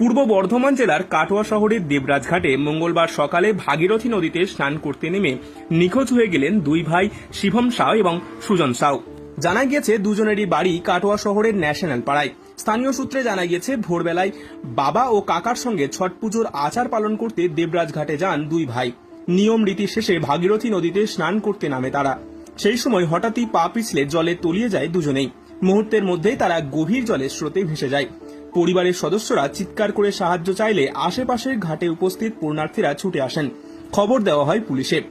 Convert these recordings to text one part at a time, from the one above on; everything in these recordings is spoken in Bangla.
পূর্ব বর্ধমান জেলার কাটোয়া শহরের দেবরাজঘাটে মঙ্গলবার সকালে ভাগীরথী নদীতে স্নান করতে নেমে নিখোঁজ হয়ে গেলেন দুই ভাই শিবম সাউ এবং সুজন সাউ। জানা গিয়েছে, দুজনেরই বাড়ি কাটোয়া শহরের ন্যাশনাল পাড়ায়। স্থানীয় সূত্রে জানা গিয়েছে, ভোরবেলায় বাবা ও কাকার সঙ্গে ছট পুজোর আচার পালন করতে দেবরাজঘাটে যান দুই ভাই। নিয়ম রীতি শেষে ভাগীরথী নদীতে স্নান করতে নামে তারা। সেই সময় হঠাৎই পা পিছলে জলে তলিয়ে যায় দুজনেই। মুহূর্তের মধ্যেই তারা গভীর জলের স্রোতে ভেসে যায়। পরিবারের সদস্যরা চিৎকার করে সাহায্য চাইলে আশেপাশের ঘাটে উপস্থিত পূর্ণার্থীরা ছুটে আসেন। খবর দেওয়া হয় পুলিশে।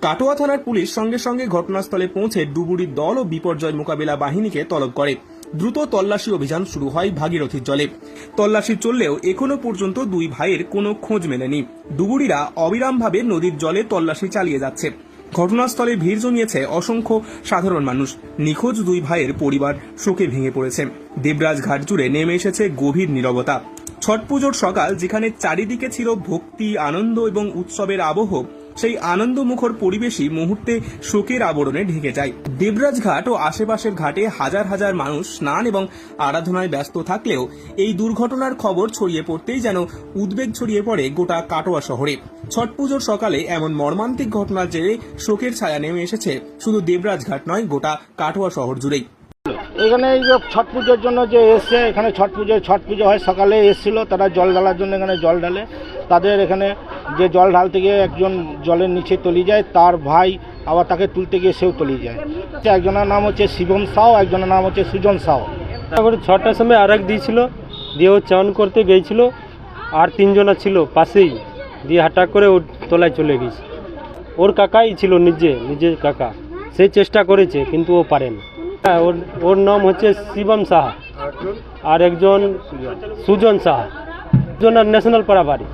কাটোয়া থানার পুলিশ সঙ্গে সঙ্গে ঘটনাস্থলে পৌঁছে ডুবুরির দল ও বিপর্যয় মোকাবিলা বাহিনীকে তলব করে। দ্রুত তল্লাশি অভিযান শুরু হয় ভাগীরথীর জলে। তল্লাশি চললেও এখনও পর্যন্ত দুই ভাইয়ের কোনো খোঁজ মেলেনি। ডুবুরিরা অবিরামভাবে নদীর জলে তল্লাশি চালিয়ে যাচ্ছে। ঘটনাস্থলে ভিড় জমিয়েছে অসংখ্য সাধারণ মানুষ। নিখোঁজ দুই ভাইয়ের পরিবার শোকে ভেঙে পড়েছে। দেবরাজ ঘাট জুড়ে নেমে এসেছে গভীর নিরবতা। ছট পুজোর সকাল, যেখানে চারিদিকে ছিল ভক্তি, আনন্দ এবং উৎসবের আবহ। সেই আনন্দমুখর পরিবেশই মুহূর্তে শোকের আবরণে ঢেকে যায়। দেবরাজ ঘাট ও আশেপাশের ঘাটে হাজার হাজার মানুষ স্নান এবং আরাধনায় ব্যস্ত থাকলেও এই দুর্ঘটনার খবর ছড়িয়ে পড়তেই যেন উদ্বেগ ছড়িয়ে পড়ে গোটা কাটোয়া শহরে। ছট পুজোর সকালে এমন মর্মান্তিক ঘটনার জেরে শোকের ছায়া নেমে এসেছে শুধু দেবরাজ ঘাট নয়, গোটা কাটোয়া শহর জুড়েই। এখানে এই যে ছট পুজোর জন্য যে এসছে, এখানে ছট পুজো ছট পুজো হয় সকালে এসছিল, তারা জল ঢালার জন্য এখানে জল ঢালে। তাদের এখানে যে জল ঢালতে গিয়ে একজন জলের নিচে তলিয়ে যায় তার ভাই আবার তাকে তুলতে গিয়ে সেও তলিয়ে যায়। একজনের নাম হচ্ছে শিবম সাও একজনের নাম হচ্ছে সুজন সাও। এখন ছটার সময় আর এক দিয়েছিল দিয়ে ও চান করতে গিয়েছিল আর তিনজনা ছিল পাশেই দিয়ে হাঁটা করে ওর তলায় চলে গেছে ওর কাকাই ছিল নিজে নিজের কাকা। সে চেষ্টা করেছে কিন্তু ও পারেনি হ্যাঁ ওর ওর নাম হচ্ছে শিবম সাহা। আর একজন সুজন। সাহা। দুজনের ন্যাশনাল পাড়া বাড়ি